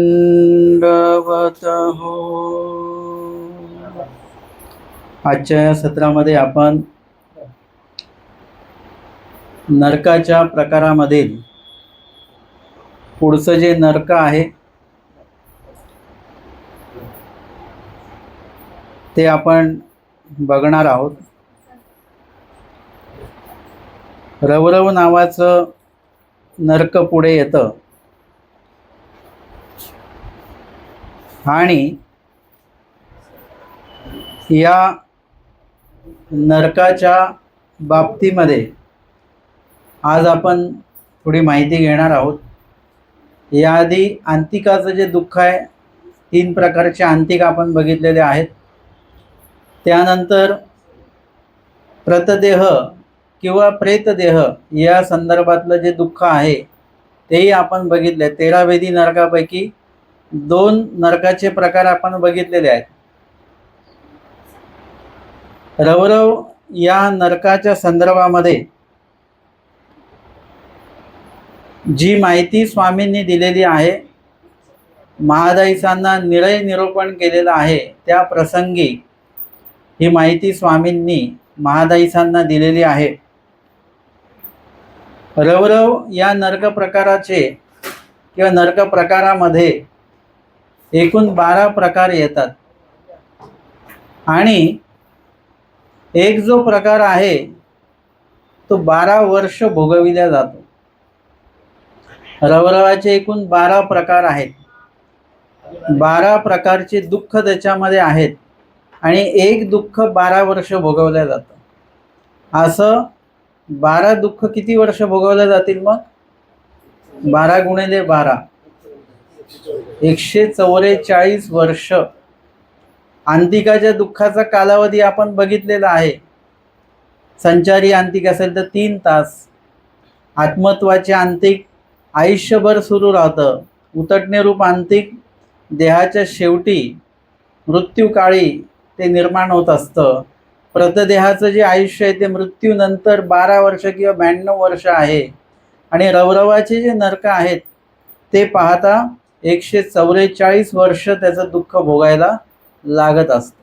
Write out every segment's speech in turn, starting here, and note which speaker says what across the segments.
Speaker 1: दंडवत हो आजच्या या सत्रामध्ये आपण नरकाच्या प्रकारामधील पुढचं जे नरक आहे ते आपण बघणार आहोत. रवरव नावाचं नरक पुढे येतं. आणि या नरकाच्या बाबतीमध्ये आज आपण थोडी माहिती घेणार आहोत. याआधी अंतिकाचं जे दुःख आहे तीन प्रकारचे अंतिक आपण बघितलेले आहेत. त्यानंतर प्रतदेह किंवा प्रेतदेह या संदर्भातलं जे दुःख आहे तेही आपण बघितले तेरा वेदी नरकापैकी दोन नरकाचे प्रकार आपण बघितलेले आहेत. रवरव या नरकाच्या संदर्भामध्ये जी माहिती स्वामींनी दिलेली आहे महादाईसांना निळय निरूपण केलेलं आहे त्या प्रसंगी ही माहिती स्वामींनी महादाईसांना दिलेली आहे. रवरव या नरक प्रकाराचे किंवा नरक प्रकारामध्ये एकूण बारा प्रकार येतात. आणि एक जो प्रकार आहे तो बारा वर्ष भोगविला जातो. रवरवाचे एकूण बारा प्रकार आहेत. बारा प्रकारचे दुःख त्याच्यामध्ये आहेत. आणि एक दुःख बारा वर्ष भोगवलं जातं. असं बारा दुःख किती वर्ष भोगवल्या जातील मग? बारा गुणिले बारा. एकशे चौवेचाळीस वर्ष. अंतिकाच्या दुःखाचा कालावधी आपण बघितलेला आहे. संचारी अंतिक असेल तर तीन तास. आत्मत्वाचे अंतिक आयुष्यभर सुरू राहतं. उतटणे रूप अंतिक देहाच्या शेवटी मृत्यूकाळी ते निर्माण होत असतं. प्रतदेहाचं जे आयुष्य आहे ते मृत्यूनंतर बारा वर्ष किंवा ब्याण्णव वर्ष आहे. आणि रवरवाचे जे नरक आहेत ते पाहता एकशे चौवेचाळीस वर्ष त्याचं दुःख भोगायला लागत असतं.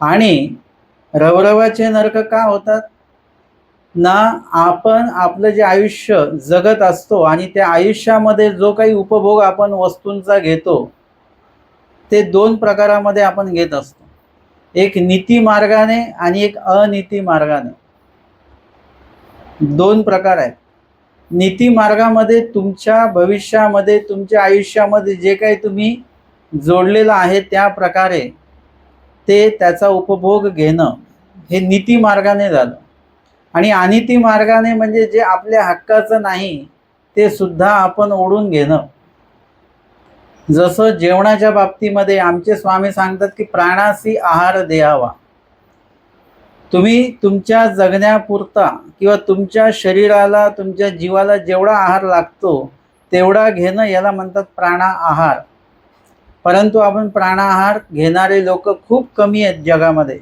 Speaker 1: आणि रवरवाचे नरक का होतात? ना आपण आपलं जे आयुष्य जगत असतो आणि त्या आयुष्यामध्ये जो काही उपभोग आपण वस्तूंचा घेतो ते दोन प्रकारामध्ये आपण घेत असतो. एक नीती मार्गाने आणि एक अनिती मार्गाने. दोन प्रकार आहेत. नीती मार्गामध्ये तुमच्या भविष्यामध्ये तुमच्या आयुष्यामध्ये जे काही तुम्ही जोडलेलं आहे त्या प्रकारे ते त्याचा उपभोग घेणं हे नीती मार्गाने झालं. आणि अनिती मार्गाने म्हणजे जे आपल्या हक्काचं नाही ते सुद्धा आपण ओढून घेणं. जसं जेवणाच्या बाबतीमध्ये आमचे स्वामी सांगतात की प्राणासी आहार द्यावा तुम्ही तुमच्या जगण्यापुरता किंवा तुमच्या शरीराला तुमच्या जीवाला जेवढा आहार लागतो तेवढा घेणं याला म्हणतात प्राणा आहार परंतु आपण प्राणाहार घेणारे लोक खूप कमी आहेत जगामध्ये.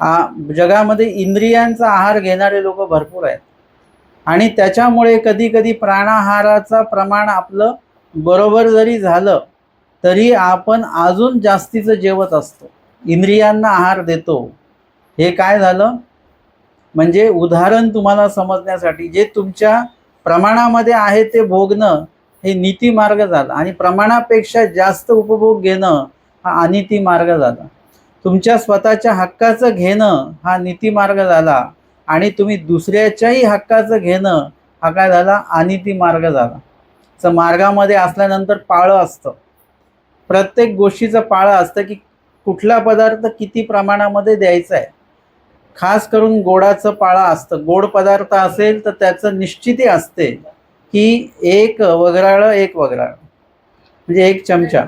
Speaker 1: आ जगामध्ये इंद्रियांचा आहार घेणारे लोक भरपूर आहेत. आणि त्याच्यामुळे कधी कधी प्राणाहाराचं प्रमाण आपलं बरोबर जरी झालं तरी आपण अजून जास्तीचं जेवत असतो. इंद्रियांना आहार देतो. हे काय झालं? म्हणजे उदाहरण तुम्हाला समजण्यासाठी जे तुमच्या प्रमाणामध्ये आहे ते भोगणं हे नीती मार्ग झाला आणि प्रमाणापेक्षा जास्त उपभोग घेणं हा अनिती मार्ग झाला. तुमच्या स्वतःच्या हक्काचं घेणं हा नीती मार्ग झाला आणि तुम्ही दुसऱ्याच्याही हक्काचं घेणं हा काय झाला? अनिती मार्ग झाला. तर मार्गामध्ये असल्यानंतर पाळं असतं. प्रत्येक गोष्टीचं पाळं असतं की कुठला पदार्थ किती प्रमाणामध्ये द्यायचा आहे. खास करून गोडाचं पाळा असतं. गोड पदार्थ असेल तर त्याचं निश्चिती असते की एक वगराळं एक वगराळ. म्हणजे एक चमचा.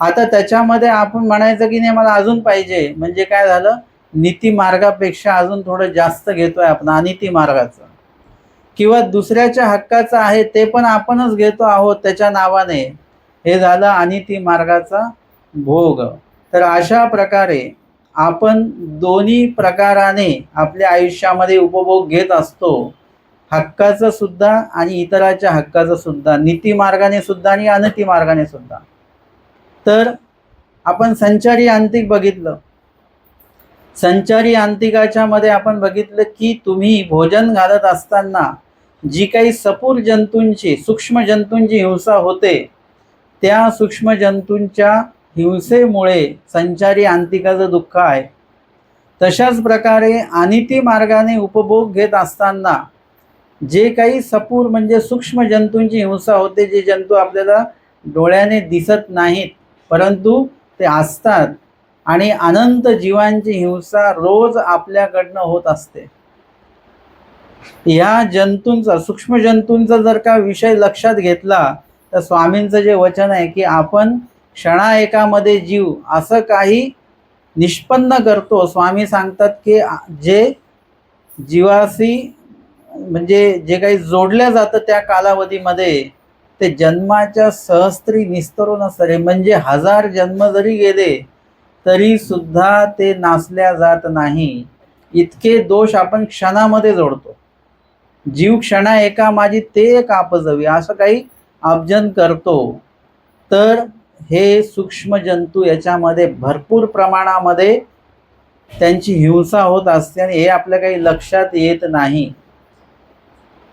Speaker 1: आता त्याच्यामध्ये आपण म्हणायचं की नाही मला अजून पाहिजे. म्हणजे काय झालं? नीती मार्गापेक्षा अजून थोडं जास्त घेतोय आपण अनिती मार्गाचं किंवा दुसऱ्याच्या हक्काचं आहे ते पण आपणच घेतो आहोत त्याच्या नावाने. हे झालं अनिती मार्गाचा भोग. तर अशा प्रकारे आपण दोन्ही प्रकाराने आपल्या आयुष्यामध्ये उपभोग घेत असतो. हक्काचं सुद्धा आणि इतराच्या हक्काचं सुद्धा. नीतीमार्गाने सुद्धा आणि अनती मार्गाने सुद्धा. तर आपण संचारी आंतिक बघितलं. संचारी आंतिकाच्या मध्ये आपण बघितलं की तुम्ही भोजन घालत असताना जी काही सपूर जंतूंची सूक्ष्म जंतूंची हिंसा होते त्या सूक्ष्म जंतूंच्या हिंसेमुळे संचारी अंतिकाचं दुःख आहे. तशाच प्रकारे अनिती मार्गाने उपभोग घेत असताना जे काही सपूर म्हणजे सूक्ष्म जंतूंची हिंसा होते जे जंतू आपल्याला डोळ्याने दिसत नाहीत परंतु ते असतात आणि अनंत जीवांची हिंसा रोज आपल्याकडनं होत असते. ह्या जंतूंचा सूक्ष्म जंतूंचा जर का विषय लक्षात घेतला तर स्वामींचं जे वचन आहे की आपण क्षणा एकामध्ये जीव असं काही निष्पन्न करतो. स्वामी सांगतात की जे जीवाशी म्हणजे जे काही जोडल्या जातं त्या कालावधीमध्ये ते जन्माच्या सहस्त्री निस्तरून असणारे म्हणजे हजार जन्म जरी गेले तरी सुद्धा ते नासल्या जात नाही. इतके दोष आपण क्षणामध्ये जोडतो. जीव क्षणा एका माझी ते कापजवी असं काही आबजन करतो. तर हे सूक्ष्म जंतू याच्यामध्ये भरपूर प्रमाणामध्ये त्यांची हिंसा होत असते आणि हे आपल्या काही लक्षात येत नाही.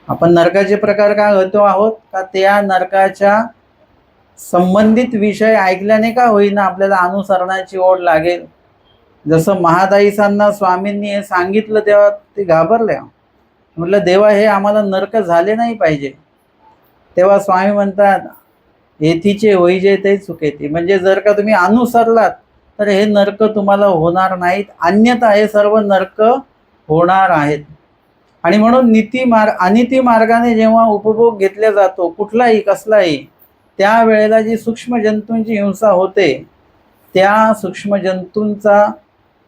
Speaker 1: आपण नरकाचे प्रकार का होतो आहोत? का त्या नरकाच्या संबंधित विषय ऐकल्याने का होईना आपल्याला अनुसरणाची ओढ लागेल? जसं महादाईसांना स्वामींनी हे सांगितलं तेव्हा ते घाबरल्या म्हटलं देवा हे आम्हाला नरक झाले नाही पाहिजे. तेव्हा स्वामी म्हणतात येथीचे वैजे ते चुकेती. म्हणजे जर का तुम्ही अनुसरलात तर हे नरक तुम्हाला होणार नाहीत. अन्यथा हे सर्व नरक होणार आहेत. आणि म्हणून नीती मार्ग अनिती मार्गाने जेव्हा उपभोग घेतला जातो कुठलाही कसलाही त्यावेळेला जी सूक्ष्म जंतूंची हिंसा होते त्या सूक्ष्म जंतूंचा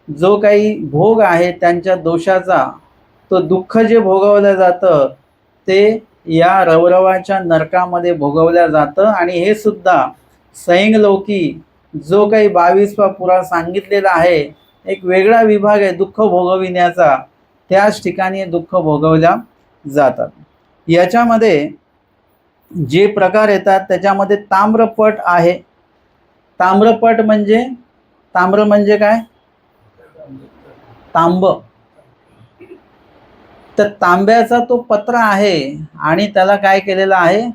Speaker 1: जो काही भोग आहे त्यांच्या दोषाचा तो दुःख जे भोगवलं जातं ते या रवरवाच्या नरकामध्ये भोगवल्या जातं. आणि हे सुद्धा सैंगलोकी जो काही बावीसवा पुरा सांगितलेला आहे एक वेगळा विभाग आहे दुःख भोगविण्याचा. त्याच ठिकाणी दुःख भोगवल्या जातात. याच्यामध्ये जे प्रकार येतात त्याच्यामध्ये ताम्रपट आहे. ताम्रपट म्हणजे ताम्र म्हणजे काय? तांब. तर तांब्याचा तो पत्र आहे आणि त्याला काय केलेलं आहे?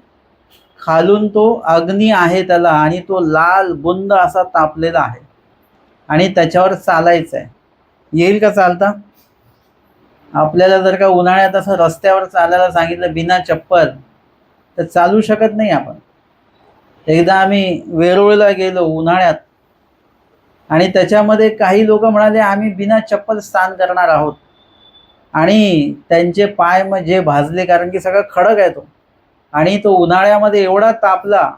Speaker 1: खालून तो अग्नी आहे त्याला आणि तो लाल बुंद असा तापलेला आहे. आणि त्याच्यावर चालायचं आहे. येईल का चालता? आपल्याला जर का उन्हाळ्यात असं रस्त्यावर चालायला सांगितलं बिना चप्पल तर चालू शकत नाही आपण. एकदा आम्ही वेरूळला गेलो उन्हाळ्यात आणि त्याच्यामध्ये काही लोक म्हणाले आम्ही बिना चप्पल स्नान करणार आहोत. आणि त्यांचे पाय म्हणजे भाजले कारण की सगळं खडक आहे तो. आणि तो उन्हाळ्यामध्ये एवढा तापला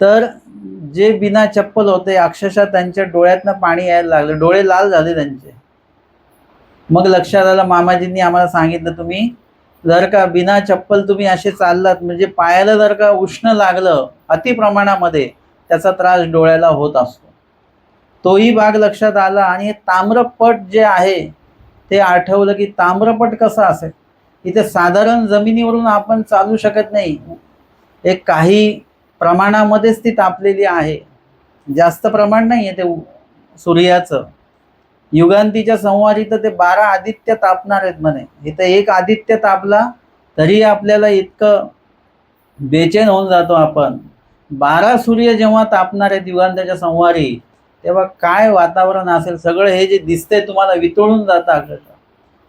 Speaker 1: तर जे बिना चप्पल होते अक्षरशः त्यांच्या डोळ्यातनं पाणी यायला लागलं. डोळे लाल झाले त्यांचे. मग लक्षात आलं मामाजींनी आम्हाला सांगितलं तुम्ही जर का बिना चप्पल तुम्ही असे चाललात म्हणजे पायाला जर का उष्ण लागलं अति प्रमाणामध्ये त्याचा त्रास डोळ्याला होत असतो. तोही भाग लक्षात आला आणि ताम्रपट जे आहे ते आठवलं की ताम्रपट कसं असेल? इथे साधारण जमिनीवरून आपण चालू शकत नाही. एक काही प्रमाणामध्येच ती तापलेली आहे. जास्त प्रमाण नाही आहे ते सूर्याचं. युगांतीच्या संवारी तर ते बारा आदित्य तापणार आहेत म्हणे. इथं एक आदित्य तापला तरी आपल्याला इतकं बेचैन होऊन जातो आपण. बारा सूर्य जेव्हा तापणार आहेत युगांताच्या संवारी तेव्हा काय वातावरण असेल सगळं हे जे दिसतंय तुम्हाला वितळून जातं अक्षरशः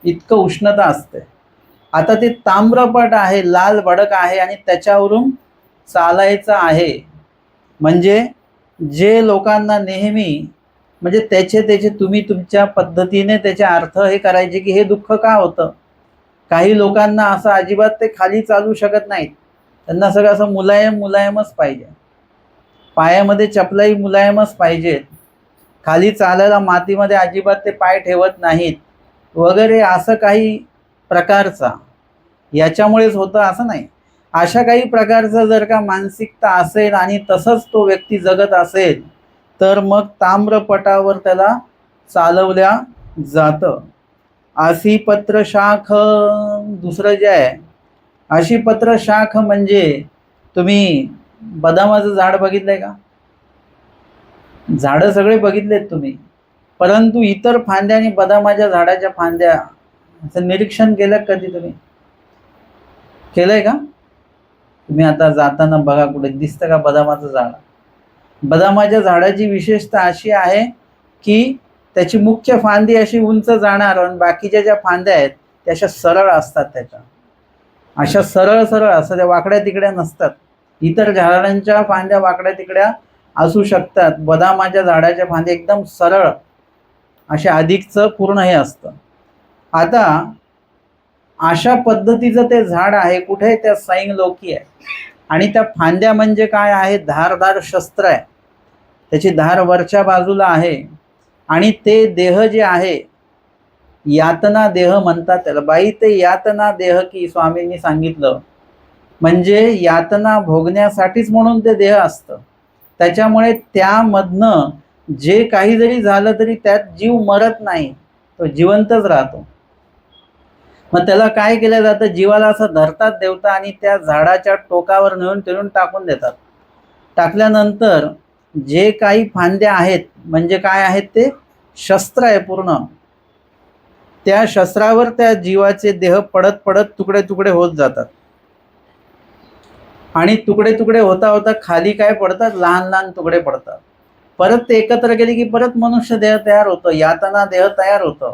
Speaker 1: इतकं उष्णता असते. आता ते ताम्रपट आहे लाल भडक आहे आणि त्याच्यावरून चालायचं आहे. म्हणजे जे लोकांना नेहमी म्हणजे त्याचे त्याचे तुम्ही तुमच्या पद्धतीने त्याचे अर्थ हे करायचे की हे दुःख का होतं? काही लोकांना असं अजिबात ते खाली चालू शकत नाहीत. त्यांना सगळं असं मुलायम मुलायमच पाहिजे. पायामध्ये चपलाही मुलायमच पाहिजेत. खाली चालायला मातीमध्ये अजिबात ते पाय ठेवत नाहीत. वगैरे असं काही प्रकारचा. याच्यामुळेच होतं असं नाही. अशा काही प्रकारचं जर का मानसिकता असेल आणि तसंच तो व्यक्ती जगत असेल तर मग ताम्रपटावर त्याला चालवल्या जातं. अशी पत्रशाख दुसरं जे आहे अशी पत्रशाख म्हणजे तुम्ही बदामाचं झाड बघितलं आहे का? झाडं सगळे बघितलेत तुम्ही. परंतु इतर फांद्या आणि बदामाच्या झाडाच्या फांद्या असं निरीक्षण केलं कधी तुम्ही? केलंय का? तुम्ही आता जाताना बघा कुठे दिसतं का बदामाचं झाड. बदामाच्या झाडाची विशेषता अशी आहे की त्याची मुख्य फांदी अशी उंच जाणार आणि बाकीच्या ज्या फांद्या आहेत त्या अशा सरळ असतात त्याच्या. अशा सरळ सरळ असतात त्या वाकड्या तिकड्या नसतात. इतर झाडांच्या फांद्या वाकड्या तिकड्या असू शकतात. बदामाच्या झाडाच्या फांदे एकदम सरळ असे अधिकचं पूर्ण हे असतं. आता अशा पद्धतीचं ते झाड आहे कुठे त्या साईंग लोकी आहे. आणि त्या फांद्या म्हणजे काय आहे? धारधार शस्त्र आहे. त्याची धार वरच्या बाजूला आहे. आणि ते देह जे आहे यातना देह म्हणतात त्याला. बाई ते यातना देह की स्वामींनी सांगितलं. म्हणजे यातना भोगण्यासाठीच म्हणून ते देह असतं. त्याच्यामुळे त्यामधनं जे काही जरी झालं तरी त्यात जीव मरत नाही. तो जिवंतच राहतो. मग त्याला काय केलं जातं? जीवाला असं धरतात देवता आणि त्या झाडाच्या टोकावर नेऊन तिरून टाकून देतात. टाकल्यानंतर जे काही फांद्या आहेत म्हणजे काय आहेत ते? शस्त्र आहे पूर्ण. त्या शस्त्रावर त्या जीवाचे देह पडत पडत तुकडे तुकडे होत जातात. आणि तुकडे तुकडे होता होता खाली काय पडतात? लहान लहान तुकडे पडतात. परत ते एकत्र केले की परत मनुष्य देह तयार होतं यातना देह तयार होतं.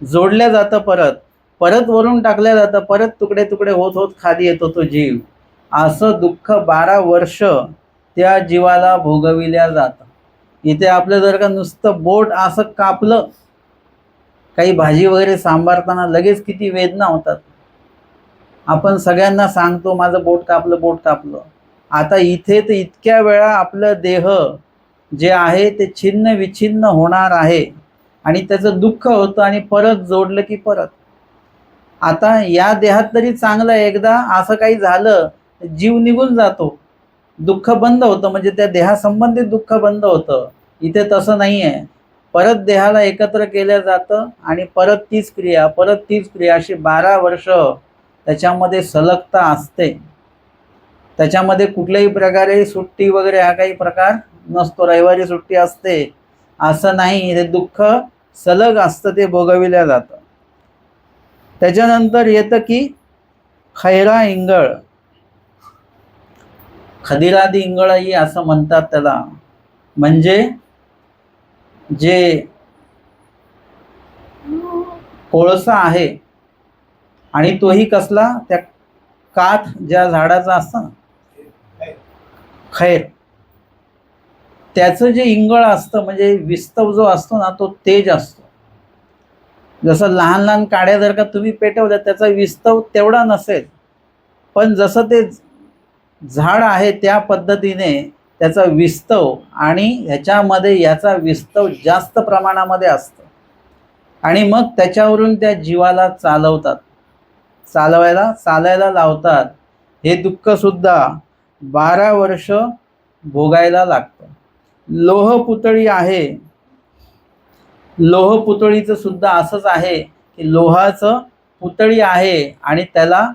Speaker 1: जोडल्या जातं परत परत वरून टाकल्या जातं परत तुकडे तुकडे होत होत खाली येतो तो जीव. असं दुःख बारा वर्ष त्या जीवाला भोगविल्या जातं. इथे आपलं जर का नुसतं बोट असं कापलं काही भाजी वगैरे सांभाळताना लगेच किती वेदना होतात. आपण सगळ्यांना सांगतो माझं बोट कापलं बोट कापलं. आता इथे तर इतक्या वेळा आपलं देह जे आहे ते छिन्न विछिन्न होणार आहे. आणि त्याचं दुःख होतं आणि परत जोडलं की परत. आता या देहात तरी चांगलं एकदा असं काही झालं जीव निघून जातो. दुःख बंद होतं म्हणजे त्या देहासंबंधित दुःख बंद होतं. इथे तसं नाही आहे परत देहाला एकत्र केलं जातं आणि परत तीच क्रिया परत तीच क्रिया अशी बारा वर्ष त्याच्यामध्ये सलगता असते. त्याच्यामध्ये कुठल्याही प्रकारे सुट्टी वगैरे हा काही प्रकार नसतो. रविवारी सुट्टी असते. असं नाही. हे दुःख सलग असतं ते भोगविल्या जातं. त्याच्यानंतर येतं की खैरा इंगळ. खदिरादी इंगळही असं म्हणतात त्याला. म्हणजे जे कोळसा आहे आणि तोही कसला? त्या काठ ज्या झाडाचा असतं ना? खैर. त्याचं जे इंगळ असतं म्हणजे विस्तव जो असतो ना तो तेज असतो. जसं लहान लहान काड्या जर का तुम्ही पेटवल्या त्याचा विस्तव तेवढा नसेल. पण जसं ते झाड आहे त्या पद्धतीने त्याचा विस्तव आणि ह्याच्यामध्ये याचा विस्तव जास्त प्रमाणामध्ये असतं. आणि मग त्याच्यावरून त्या जीवाला चालवतात. चालवायला चालायला लावतात. हे दुःखसुद्धा बारा वर्ष भोगायला लागतं. लोहपुतळी आहे. लोहपुतळीचं सुद्धा असंच आहे की लोहाचं पुतळी आहे आणि त्याला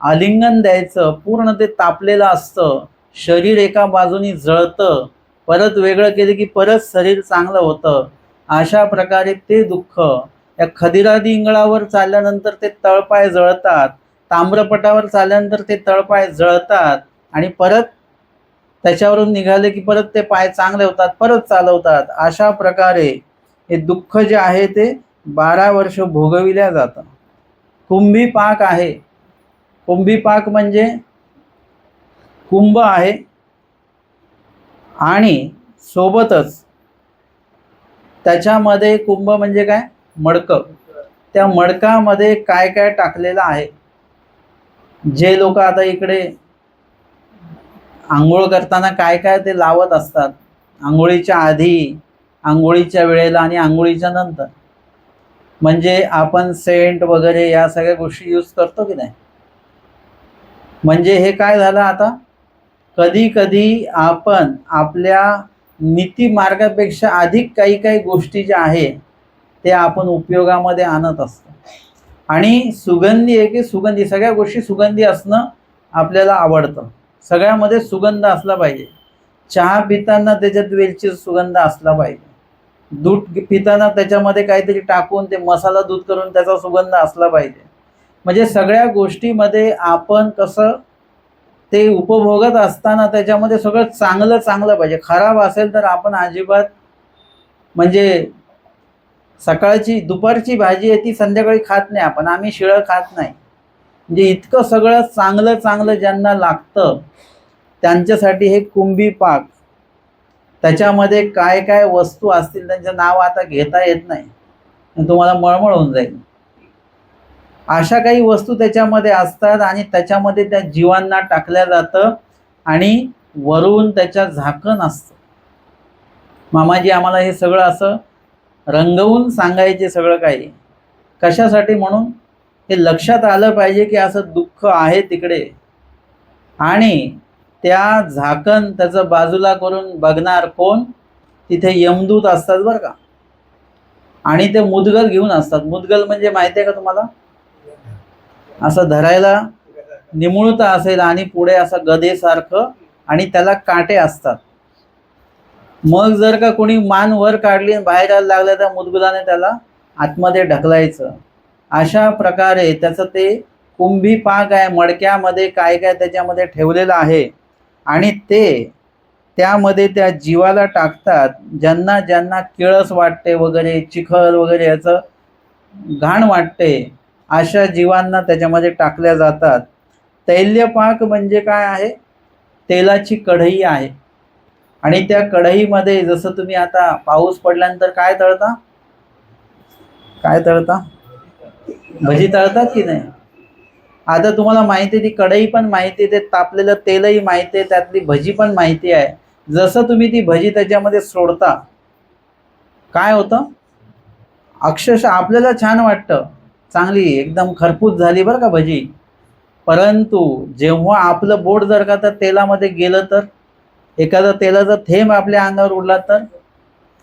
Speaker 1: आलिंगन द्यायचं पूर्ण ते तापलेलं असतं. शरीर एका बाजूनी जळतं. परत वेगळं केलं की परत शरीर चांगलं होतं. अशा प्रकारे ते दुःख या खदिरादी इंगळावर चालल्यानंतर ते तळपाय जळतात ताम्रपटावर चालल्यानंतर ते तळपाय जळतात आणि परत त्याच्यावरून निघाले की परत ते पाय चांगले होतात परत चालवतात. अशा प्रकारे हे दुःख जे आहे ते बारा वर्ष भोगविल्या जातं. कुंभी पाक आहे. कुंभी पाक म्हणजे कुंभ आहे आणि सोबतच त्याच्यामध्ये कुंभ म्हणजे काय? मडकं. त्या मडकामध्ये काय काय टाकलेलं आहे? जे लोक आता इकडे आंघोळ करताना काय काय ते लावत असतात? आंघोळीच्या आधी आंघोळीच्या वेळेला आणि आंघोळीच्या नंतर. म्हणजे आपण सेंट वगैरे या सगळ्या गोष्टी यूज करतो की नाही? म्हणजे हे काय झालं आता? कधी कधी आपण आपल्या नीती मार्गापेक्षा अधिक काही काही गोष्टी ज्या आहे ते आपण उपयोगामध्ये आणत असतो. आणि सुगंधी आहे की सुगंधी सगळ्या गोष्टी सुगंधी असणं आपल्याला आवडतं. सगळ्यामध्ये सुगंध असला पाहिजे. चहा पिताना त्याच्यात वेलची सुगंध असला पाहिजे. दूध पिताना त्याच्यामध्ये काहीतरी टाकून ते मसाला दूध करून त्याचा सुगंध असला पाहिजे. म्हणजे सगळ्या गोष्टीमध्ये आपण कसं ते उपभोगत असताना त्याच्यामध्ये सगळं चांगलं चांगलं पाहिजे. खराब असेल तर आपण अजिबात म्हणजे सकाळची दुपारची भाजी आहे ती संध्याकाळी खात नाही आपण आम्ही शिळं खात नाही. म्हणजे इतकं सगळं चांगलं चांगलं ज्यांना लागतं त्यांच्यासाठी हे कुंभी पाक. त्याच्यामध्ये काय काय वस्तू असतील त्यांचं नाव आता घेता येत नाही. आणि तुम्हाला मळमळ होऊन जाईल. अशा काही वस्तू त्याच्यामध्ये असतात आणि त्याच्यामध्ये त्या जीवांना टाकल्या जातं आणि वरून त्याच्या झाकण असतं. मामाजी आम्हाला हे सगळं असं रंगवून सांगायचे सगळं काही. कशासाठी म्हणून? हे लक्षात आलं पाहिजे की असं दुःख आहे तिकडे. आणि त्या झाकण त्याचं बाजूला करून बघणार कोण? तिथे यमदूत असतात बरं का. आणि ते मुदगल घेऊन असतात. मुदगल म्हणजे माहिती आहे का तुम्हाला? असं धरायला निमुळता असेल आणि पुढे असं गदेसारखं आणि त्याला काटे असतात. मग जर का कोणी मान वर काढली आणि बाहेर यायला लागलं तर मुदगुलाने त्याला आतमध्ये ढकलायचं. अशा प्रकारे त्याचं ते कुंभी पाक आहे मडक्यामध्ये काय काय त्याच्यामध्ये ठेवलेलं आहे. आणि ते त्यामध्ये त्या जीवाला टाकतात ज्यांना ज्यांना किळस वाटते वगैरे चिखल वगैरे याचं घाण वाटते अशा जीवांना त्याच्यामध्ये टाकल्या जातात. तैल्यपाक म्हणजे काय आहे? तेलाची कढई आहे. आणि त्या कढईमध्ये जसं तुम्ही आता पाऊस पडल्यानंतर काय तळता? काय तळता? भजी तळतात की नाही? आता तुम्हाला माहिती आहे ती कढई पण माहिती आहे ते तापलेलं तेलही माहिती आहे त्यातली भजी पण माहिती आहे. जसं तुम्ही ती भजी त्याच्यामध्ये सोडता काय होतं? अक्षरशः आपल्याला छान वाटतं. चांगली एकदम खरपूस झाली बरं का भजी. परंतु जेव्हा आपलं बोट जर का त्या तेलामध्ये गेलं तर? एखादा तेलाचा थेंब आपल्या अंगावर उडला तर?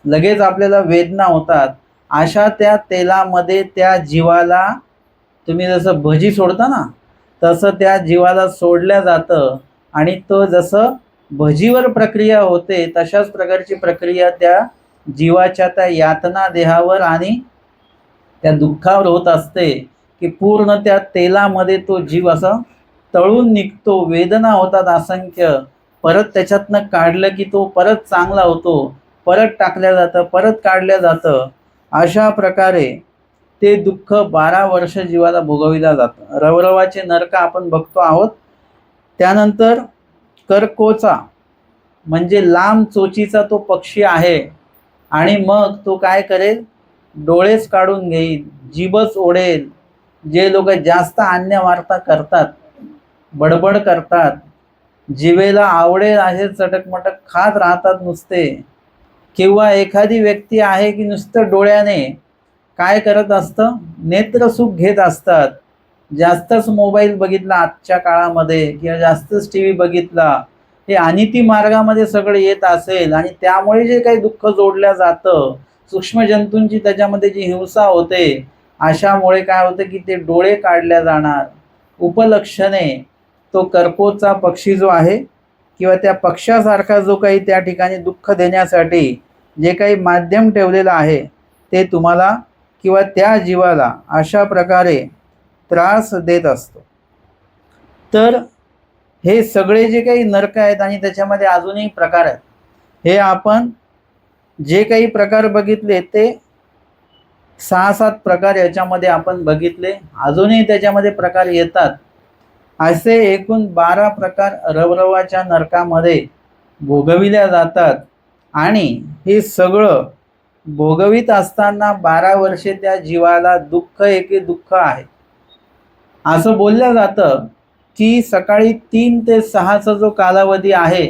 Speaker 1: लगेच आपल्याला वेदना होतात. अशा त्या तेलामध्ये त्या जीवाला तुम्ही जसं भजी सोडता ना तसं त्या जीवाला सोडल्या जातं आणि तो जसं भजीवर प्रक्रिया होते तशाच प्रकारची प्रक्रिया त्या जीवाच्या त्या यातना देहावर आणि त्या दुःखावर होत असते की पूर्ण त्या तेलामध्ये तो जीव असा तळून निघतो. वेदना होतात असंख्य. परत त्याच्यातनं काढलं की तो परत चांगला होतो परत टाकल्या जातं परत काढल्या जातं अशा प्रकारे ते दुःख बारा वर्ष जीवाला भोगविला जातं. रवरवाचे नरक आपण बघतो आहोत. त्यानंतर करकोचा म्हणजे लांब चोचीचा तो पक्षी आहे आणि मग तो काय करेल? डोळेच काढून घेईल जीभच ओढेल जे लोक जास्त अन्य वार्ता करतात बडबड करतात जिवेला आवडेल असे चटकमटक खात राहतात नुसते. किंवा एखादी व्यक्ती आहे की नुसतं डोळ्याने काय करत असतं? नेत्रसुख घेत असतात. जास्तच मोबाईल बघितला आजच्या काळामध्ये किंवा जास्तच टी व्ही बघितला हे अनिती मार्गामध्ये सगळं येत असेल आणि त्यामुळे जे काही दुःख जोडलं जातं सूक्ष्म जंतूंची त्याच्यामध्ये जी हिंसा होते अशामुळे काय होतं की ते डोळे काढल्या जाणार. उपलक्षणे तो कर्पोचा पक्षी जो आहे किंवा त्या पक्षासारखा जो काही त्या ठिकाणी दुःख देण्यासाठी जे काही माध्यम ठेवलेलं आहे ते तुम्हाला किंवा त्या जीवाला अशा प्रकारे त्रास देत असतो. तर हे सगळे जे काही नरक आहेत आणि त्याच्यामध्ये अजूनही प्रकार आहेत हे आपण जे काही प्रकार बघितले ते सहा सात प्रकार याच्यामध्ये आपण बघितले. अजूनही त्याच्यामध्ये प्रकार येतात. असे एकूण बारा प्रकार रवरवाच्या नरकामध्ये भोगविल्या जातात. आणि हे सगळं भोगवित असताना बारा वर्षे त्या जीवाला दुःख एके दुःख आहे. असं बोललं जातं की सकाळी तीन ते सहाचा जो कालावधी आहे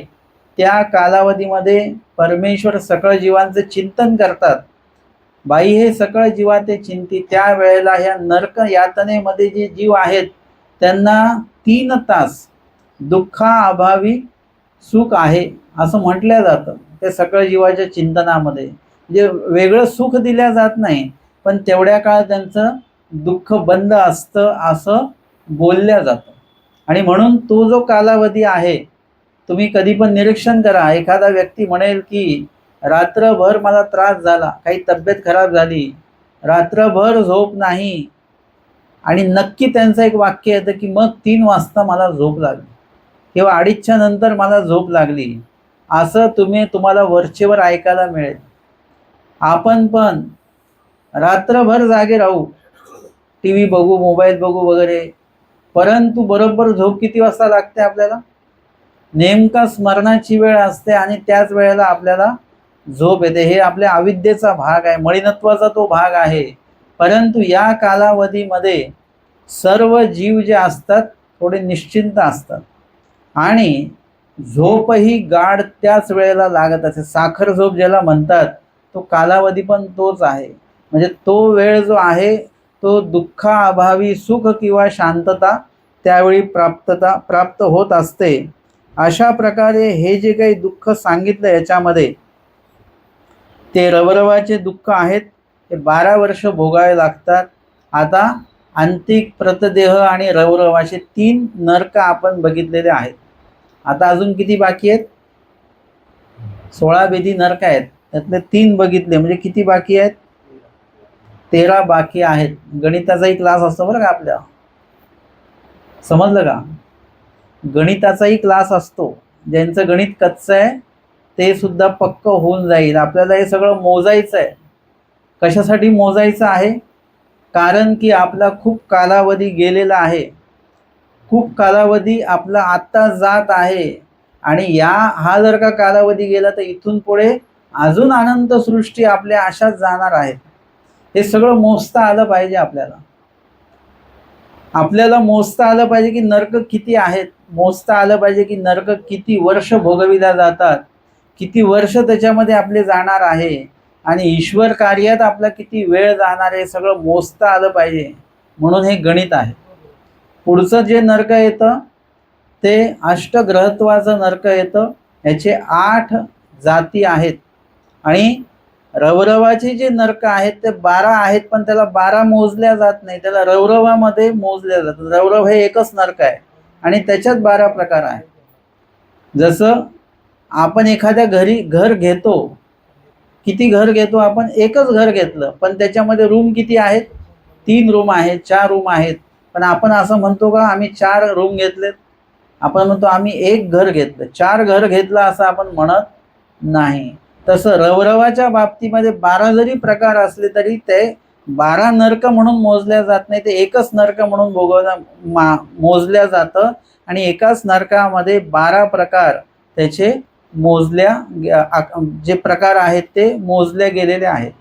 Speaker 1: त्या कालावधीमध्ये परमेश्वर सकळ जीवांचं चिंतन करतात. बाई हे सकळ जीवा ते चिंती त्या वेळेला ह्या नरक यातनेमध्ये जे जीव आहेत त्यांना तीन तास दुःखाअभावी सुख आहे असं म्हटलं जातं. ते सकळ जीवाच्या चिंतनामध्ये. म्हणजे वेगळं सुख दिल्या जात नाही पण तेवढ्या काळ त्यांचं दुःख बंद असतं असं बोलल्या जातं. आणि म्हणून तो जो कालावधी आहे तुम्ही कधी पण निरीक्षण करा. एखादा व्यक्ती म्हणेल की रात्रभर मला त्रास झाला काही तब्येत खराब झाली. रात्रभर झोप नाही. आणि नक्की त्यांचं एक वाक्य येतं की मग तीन वाजता मला झोप लागली. किंवा अडीचच्या नंतर मला झोप लागली. असं तुम्ही तुम्हाला वरचेवर ऐकायला मिळेल. आपण पण रात्रभर जागे राहू. टी व्ही बघू मोबाईल बघू वगैरे. परंतु बरोबर झोप किती वाजता लागते आपल्याला? नेमका स्मरणाची वेळ असते आणि त्याच वेळेला आपल्याला झोप येते. हे आपल्या अविद्येचा भाग आहे. मळीनत्वाचा तो भाग आहे. परंतु या कालावधीमध्ये सर्व जीव जे असतात थोडे निश्चिंत असतात. आणि झोपही गाढ त्याच वेळेला लागत असे. साखर झोप ज्याला म्हणतात तो कालावधी पण तोच आहे. म्हणजे तो वेळ जो आहे तो दुःखाअभावी सुख किंवा शांतता त्यावेळी प्राप्तता प्राप्त होत असते. अशा प्रकारे हे जे काही दुःख सांगितलं याच्यामध्ये ते रवरवाचे दुःख आहेत ते बारा वर्ष भोगावे लागतात. आता अंतिक प्रतदेह आणि रौरव असे तीन नरक आपण बघितलेले आहेत. आता अजून किती बाकी आहेत? सोळा बेदी नरक आहेत. त्यातले तीन बघितले म्हणजे किती बाकी आहेत? तेरा बाकी आहेत. गणिताचाही क्लास असतो बरं का आपल्या. समजलं का? गणिताचाही क्लास असतो. ज्यांचं गणित कच्चं आहे ते सुद्धा पक्क होऊन जाईल. आपल्याला हे सगळं मोजायचं आहे. कशासाठी मोजायचं आहे? कारण की आपला खूप कालावधी गेलेला आहे. खूप कालावधी आपला आत्ता जात आहे. आणि या हा जर का कालावधी गेला तर इथून पुढे अजून आनंदसृष्टी आपल्या अशाच जाणार आहेत हे सगळं मोजता आलं पाहिजे आपल्याला. आपल्याला मोजता आलं पाहिजे की नर्क किती आहेत? मोजता आलं पाहिजे की नर्क किती वर्ष भोगविल्या जातात? किती वर्ष त्याच्यामध्ये आपले जाणार आहे? आणि ईश्वर कार्यात आपला किती वेळ जाणार आहे सगळं मोजता आलं पाहिजे. म्हणून हे गणित आहे. पुढचं जे नर्क येतं ते अष्टग्रहत्वाचं नर्क येतं याचे आठ जाती आहेत. आणि रवरवाचे जे नर्क आहेत ते बारा आहेत पण त्याला बारा मोजल्या जात नाही. त्याला रवरवामध्ये मोजल्या जातात. रवरव हे एकच नर्क आहे. आणि त्याच्यात बारा प्रकार आहेत. जसं आपण एखाद्या घरी घर घेतो किती घर घेतो आपण? एकच घर घेतलं. पण त्याच्यामध्ये रूम किती आहेत? तीन रूम आहेत चार रूम आहेत. पण आपण असं म्हणतो का आम्ही चार रूम घेतलेत. आपण म्हणतो आम्ही एक घर घेतलं. चार घर घेतलं असं आपण म्हणत नाही. तसं रवरवाच्या बाबतीमध्ये बारा जरी प्रकार असले तरी ते बारा नर्क म्हणून मोजल्या जात नाही ते एकच नर्क म्हणून भोगवल्या मा मोजल्या जातं. आणि एकाच नरकामध्ये बारा प्रकार त्याचे मोजल्या गे- आ- जे प्रकार आहेत ते मोजले गेलेले आहेत.